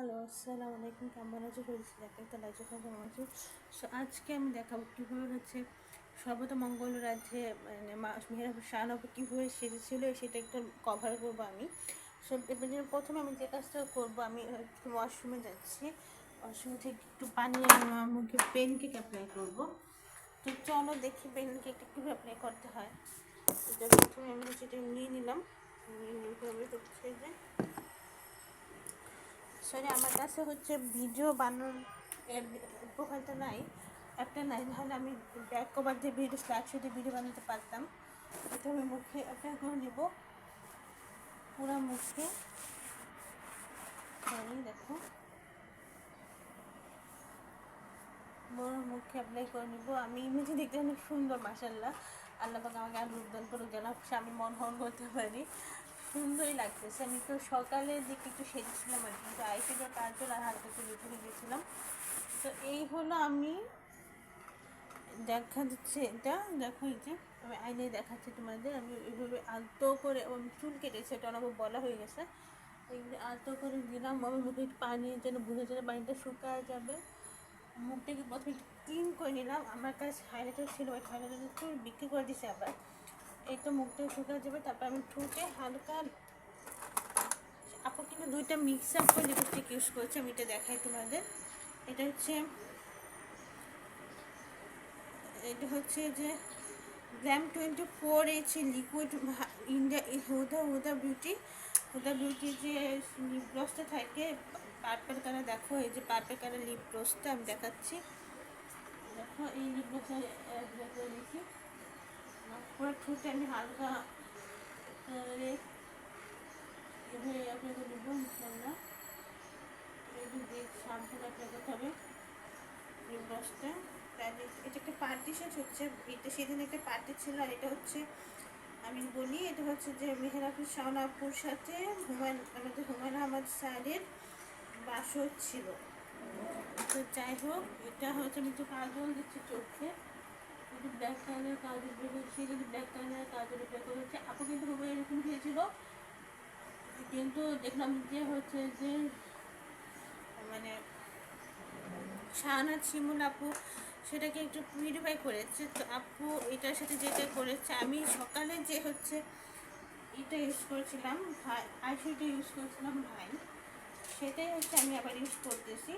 Hello আসসালামু আলাইকুম কেমন আছো চলছি দেখা একটা লাইক কেমন আছো সো আজকে আমি দেখাবো কীভাবে হচ্ছে সর্বত মঙ্গল রাজ্যে মানে মা মেহেরা শাহনব কীভাবে সেজেছিল সেটা একটু কভার করব আমি সো এবার প্রথমে আমি যে কাজটা করব আমি একটু ওয়াশরুমে যাচ্ছি ওয়াশরুম থেকে একটু পানি মুখে পেনকেক অ্যাপ্লাই করব তো চলো দেখি পেনকেকটা কীভাবে অ্যাপ্লাই করতে হয় এটা প্রথমে আমি সেটা নিয়ে নিলাম নিয়ে নিয়ে হচ্ছে যে সরি আমার কাছে হচ্ছে ভিডিও বানানোর এর উপকারটা নাই। একটা নাই নাহলে আমি ব্যাক কভার দিয়ে ভিডিও শো দিয়ে ভিডিও বানাতে পারতাম। এটা আমি মুখে অ্যাপ্লাই করে নেব। পুরো মুখে। দেখো। বড় মুখে অ্যাপ্লাই করে নেব। আমি ইমেজে দেখতে অনেক সুন্দর মাসাল্লাহ আল্লাহ আমাকে আর রূপদান করুক যেন, আমি মন হরণ করতে পারি। সুন্দরই লাগতেছে। আমি তো সকালের দিকে একটু সেজেছিলাম আর কিন্তু আইসিডোর কাজল আর হালকা একটু রেখে গেছিলাম তো এই হলো আমি, দেখা দিচ্ছে এটা, দেখো এই যে, আমি আইনে দেখাচ্ছি তোমাদের, আমি এইভাবে আলতো করে চুল কেটেছি, এটা অনেক বলা হয়ে গেছে। এইগুলো আলতো করে দিলাম আমি মুখে একটু পানি যেন বুঝে যেন পানিটা শুকায় যাবে। মুখটাকে প্রথমে ক্লিন করে নিলাম, আমার কাছে হাইলাইটার ছিল, ওই হাইলাইটার বিক্রি করে দিছে আবার। তো মুখটা শুকিয়ে যাবে, তারপর আমি ঠোঁটে হালকা, আপু কিন্তু দুইটা মিক্স আপ করে লিপস্টিক ইউজ করছি, আমি এটা দেখাই তোমাদের। এটা হচ্ছে এটা হচ্ছে যে glam twenty four H liquid India Huda Huda beauty Huda beauty যে লিপ গ্লসটা থাকে পার্পেল কালার দেখো, এই যে পার্পেল কালার লিপ গ্লসটা আমি দেখাচ্ছি। দেখো, এই লিপ গ্লসটা নিচ্ছি পুরো ঠোঁটে আমি হালকা এভাবে অ্যাপ্লাই করে দেবো ইনশাল্লাহ দেখ, সাবধানে অ্যাপ্লাই করতে হবে। ব্রাশটা তাহলে এটা একটা পার্টি শেষ হচ্ছে। এটা সেদিন একটা পার্টি ছিল, আর এটা হচ্ছে আমি বলি, এটা হচ্ছে যে মেহেরাফির শাওনাপুর সাথে হুমায়ুন, আমাদের হুমায়ুন আহমদ স্যারের বাসর ছিল। তো যাই হোক, এটা হচ্ছে আমি একটু কাজল দিচ্ছি চোখে। একটু ব্ল্যাক কালার কাজল বেরোচ্ছে কিন্তু ব্ল্যাক কালার কাজল অ্যাপ্লাই করে হচ্ছে, আপু কিন্তু খুবই এরকম হয়েছিল কিন্তু দেখলাম যে হচ্ছে যে মানে শাহানাজ শিমুল আপু সেটাকে একটু পিউরিফাই করেছে। তো আপু এটার সাথে যেটা করেছে, আমি সকালে যে হচ্ছে এটা ইউজ করেছিলাম, ভাই আইশোটা ইউজ করেছিলাম ভাই, সেটাই হচ্ছে আমি আবার ইউজ করতেছি।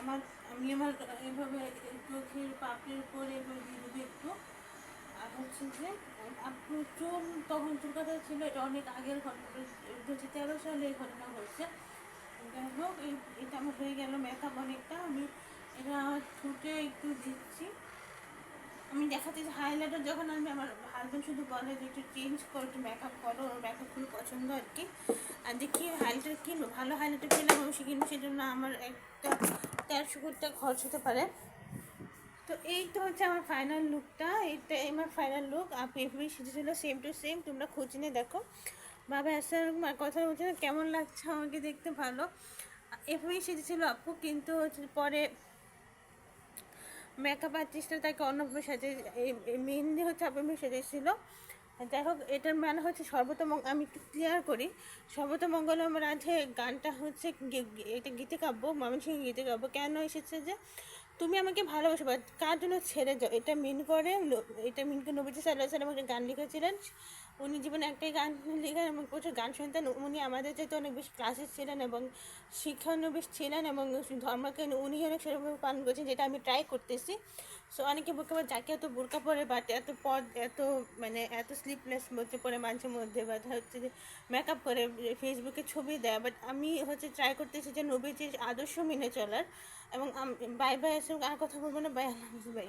আমার আমি আমার এইভাবে চোখের পাপড়ির উপরে এভাবে দিয়ে একটু। আর হচ্ছে যে চুল তখন চুল কথা ছিল, এটা অনেক আগের ঘটনা হাজার তেরো সালে এই ঘটনা হয়েছে। যাই হোক এটা আমার হয়ে গেল মেকআপ অনেকটা, আমি এটা ছুটে একটু দিচ্ছি। আমি যে হাইলাইটার যখন আমি, আমার হাজব্যান্ড শুধু বলে যে একটু চেঞ্জ করো, একটু মেকআপ করো, ওর মেকআপ খুবই পছন্দ আর কি। আর দেখি হাইলাইটার কিনবো, ভালো হাইলাইটার কিনলে সে কিনবো সেই জন্য আমার একটা তেরোশো কোটি টাকা খরচ হতে পারে। তো এই তো হচ্ছে আমার ফাইনাল লুকটা এইটা আমার ফাইনাল লুক আপনি এভাবেই সেজেছিলো সেম টু সেম তোমরা খোঁজ নিয়ে দেখো। বাবা আসসালাম কথা বলছে না, কেমন লাগছে আমাকে দেখতে? ভালো। এভাবেই সেজেছিল আপু, কিন্তু হচ্ছে পরে মেকআপ আর্টিস্টরা তাকে অন্যভাবে সাজে মেহেন্দি হচ্ছে আপু সেজেছিল যাই হোক এটার মানে হচ্ছে সর্বতম আমি একটু ক্লিয়ার করি। সর্বতমঙ্গলম রাধে গানটা হচ্ছে এটা গীতে কাব্য ময়মনসিংহ গীতে কাব্য কেন এসেছে যে তুমি আমাকে ভালোবাসো বা কার জন্য ছেড়ে যাও? এটা মিন করে এটা মিন করে নবীজি সাল্লাহ সাল্লাম একটা গান লিখেছিলেন। উনি জীবনে একটাই গান লিখেন এবং প্রচুর গান শুনতেন। উনি আমাদের চাইতে অনেক বেশি ক্লাসেস ছিলেন এবং শিক্ষানবিশ ছিলেন এবং ধর্মকে উনি অনেক সেরকমভাবে পালন করেছেন, যেটা আমি ট্রাই করতেছি। সো অনেকে বুকে যাকে এত বোরকা পরে বাট এত পদ, এত মানে এত স্লিপলেস মধ্যে পরে মাঝে মধ্যে বা হচ্ছে যে মেকআপ করে ফেসবুকে ছবি দেয়। বাট আমি হচ্ছে ট্রাই করতেছি যে নবীজির আদর্শ মেনে চলার এবং বাই বাই এসে আর কথা বলব না বাই আল্লাহ বাই